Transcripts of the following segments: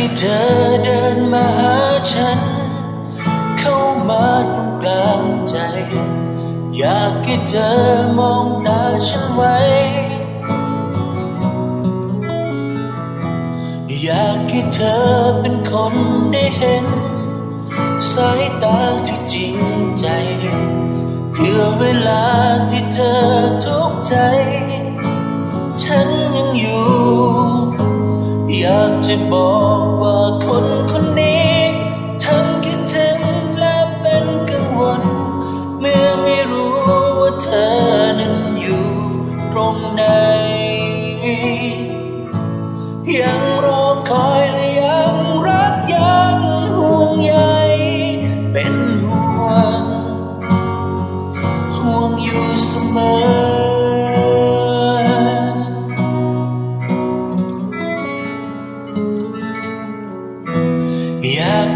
ให้เธอเดินมาหาฉัน เข้ามาตรงกลางใจ อยากให้เธอมองตาฉันไว้ อยากให้เธอเป็นคนได้เห็น สายตาที่จริงใจ เพื่อเวลาที่เธอทุกใจ ฉันยังอยู่ อยากจะบอกว่าคนคนนี้ทั้งคิดถึงและเป็นกังวล เมื่อไม่รู้ว่าเธอนั้นอยู่ตรงไหน ยังรอคอยและยังรักยังห่วงใยเป็นห่วง ห่วงอยู่เสมอ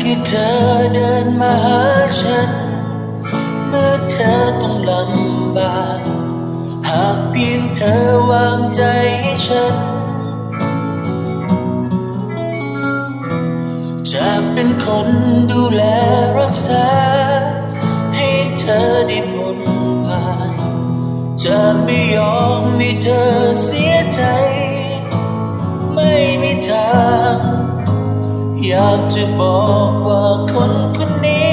อยากให้เธอเดินมาหาฉัน เมื่อเธอต้องลำบาก หากเพียงเธอวางใจให้ฉัน จะเป็นคนดูแลรักษา ให้เธอได้พ้นผ่าน จะไม่ยอมให้เธอเสียใจ ไม่ากจะบอกว่าคนคนนี้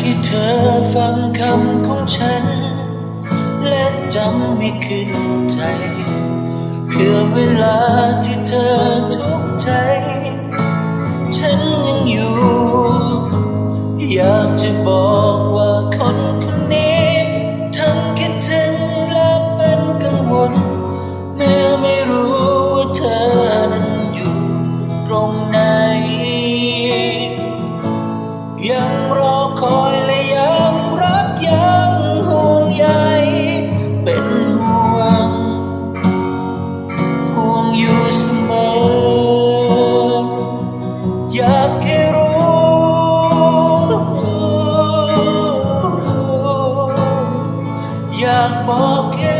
อยากให้เธอฟังคำของฉัน และจำไม่ขึ้นใจ เพื่อเวลาที่เธอทุก รอคอยและยังรักยังห่วงใยเป็นห่วง ห่วงอยู่เสมอ อยากให้รู้ อยากบอกแค่